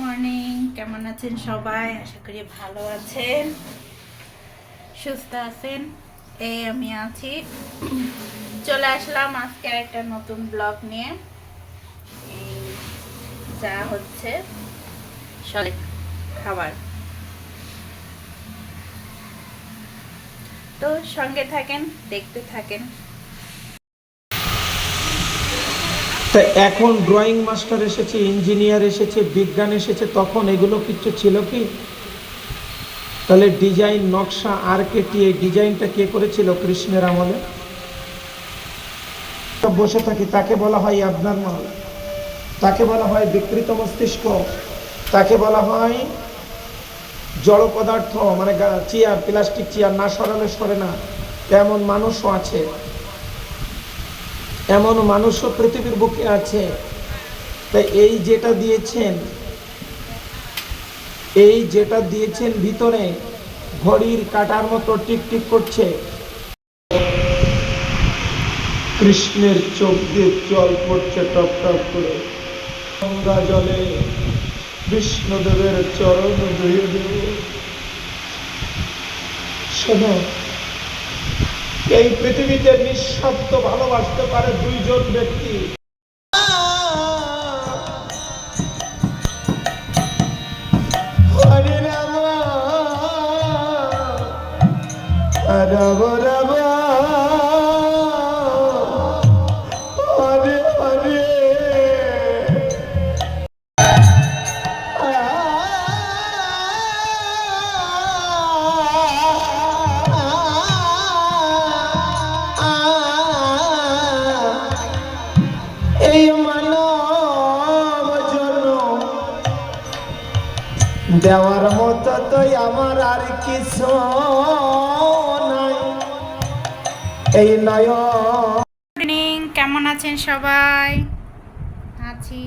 Morning কেমন আছেন সবাই? আশা করি ভালো আছেন। সুস্থ আছেন? এই আমি আছি। চলে আসলাম আজকে একটা নতুন ব্লগ নিয়ে। যা হচ্ছে সবাই খাবার। তো সঙ্গে থাকেন, দেখতে থাকেন। তা এখন ড্রয়িং মাস্টার এসেছে ইঞ্জিনিয়ার এসেছে, বিজ্ঞান এসেছে, তখন এগুলো কিছু ছিল কি? তাহলে ডিজাইন নকশা আর কেটি এই ডিজাইনটা কে করেছিল কৃষ্ণের আমলে? বসে থাকি, তাকে বলা হয় আপনার মাল, তাকে বলা হয় বিকৃত মস্তিষ্ক, তাকে বলা হয় জড় পদার্থ মানে চেয়ার প্লাস্টিক চেয়ার না সরালে সরে না তেমন মানুষও আছে। এমন মানুষও পৃথিবীর বুকে আছে। তাই এই যেটা দিয়েছেন, এই যেটা দিয়েছেন ভিতরে ঘড়ির কাটার মতো টিকটিক করছে। কৃষ্ণের চোখ দিয়ে জল পড়ছে টপ টপ করে। গঙ্গা জলে বিষ্ণুদেবের চরণ ধুয়ে দেব শোনো এই পৃথিবীতে নিঃস্বার্থ ভালোবাসতে পারে দুইজন ব্যক্তি। এই কেমন আছেন সবাই? আছি,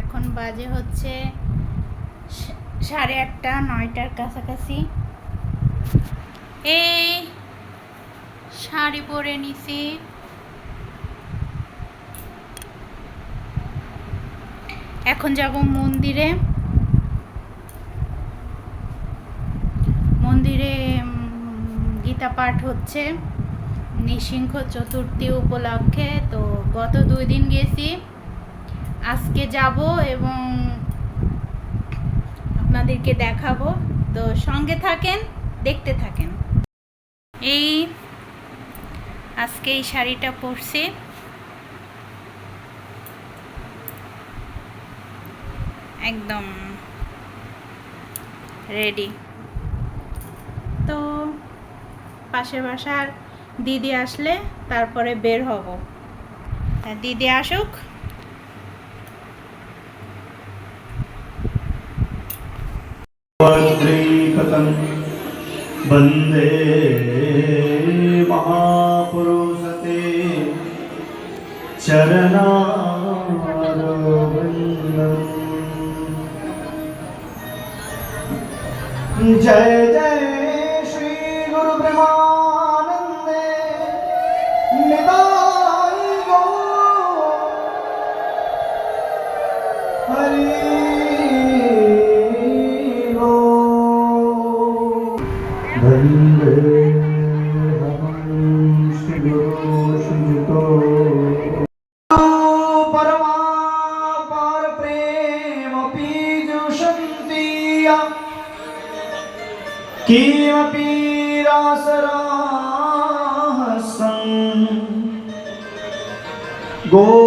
এখন বাজে হচ্ছে সাড়ে আটটা, নয়টার কাছাকাছি। এই শাড়ি পরে নিছি। এখন যাব মন্দিরে। মন্দিরে গীতা পাঠ হচ্ছে। নিসিংহ চতুর্থী উপলক্ষে। তো গত দুই দিন গেছি। আজকে যাব এবং আপনাদেরকে দেখাবো। তো সঙ্গে থাকেন, দেখতে থাকেন। এই আজকে এই শাড়িটা পরছি। একদম রেডি। তো পাশের বাসার দিদি আসলে তারপরে বের হব। হ্যাঁ, দিদি আসুক। বন্দে মহাপুরুষতে জয় জয় শ্রী গুরু Go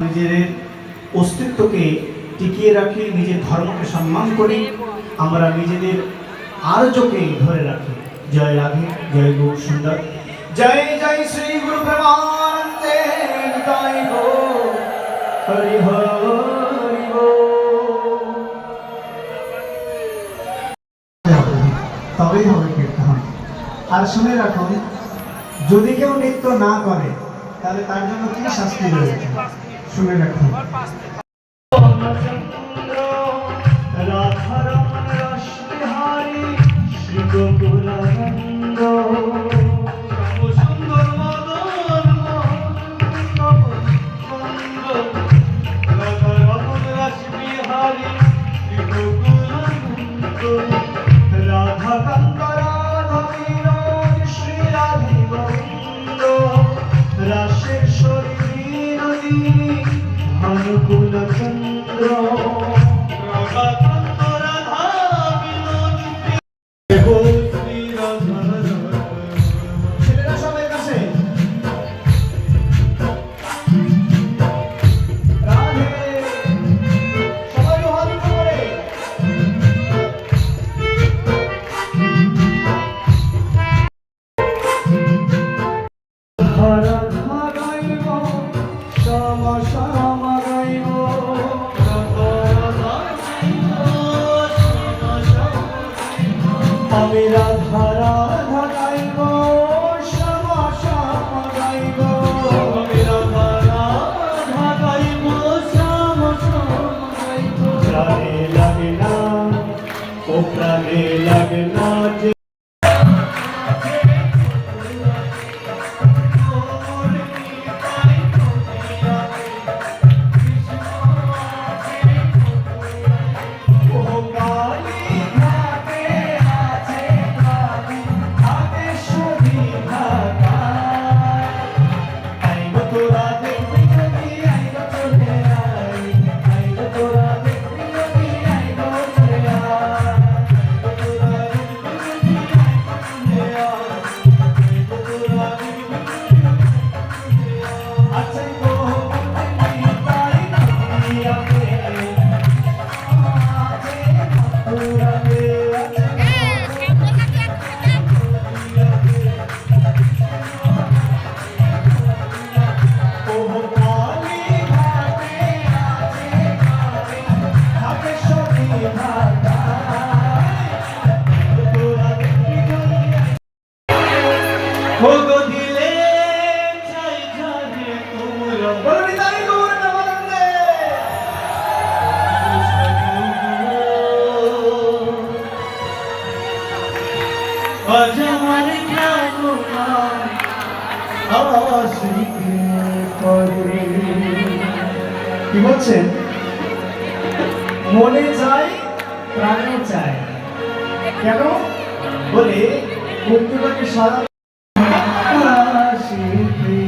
নিজেদের অস্তিত্বকে টিকিয়ে রাখি, নিজের ধর্মকে সম্মান করি। আমরা নিজেদের আর্যকে ধরে রাখি। জয় রাধে, জয় গৌ সুন্দর। জয় জয় শ্রী গুরু তবেই হবে কীর্তন। আর শুনে রাখুন, যদি কেউ নৃত্য না করে, তাহলে তার জন্য কি শাস্তি রয়েছে? শুনে রাখুন। রাধারমণ রসবিহারী শ্রী গোকুলানন্দ কি বলছেন মনে চায় প্রাণে চায়। কেন? বলে মুক্তিবাকে সারা শিল্পী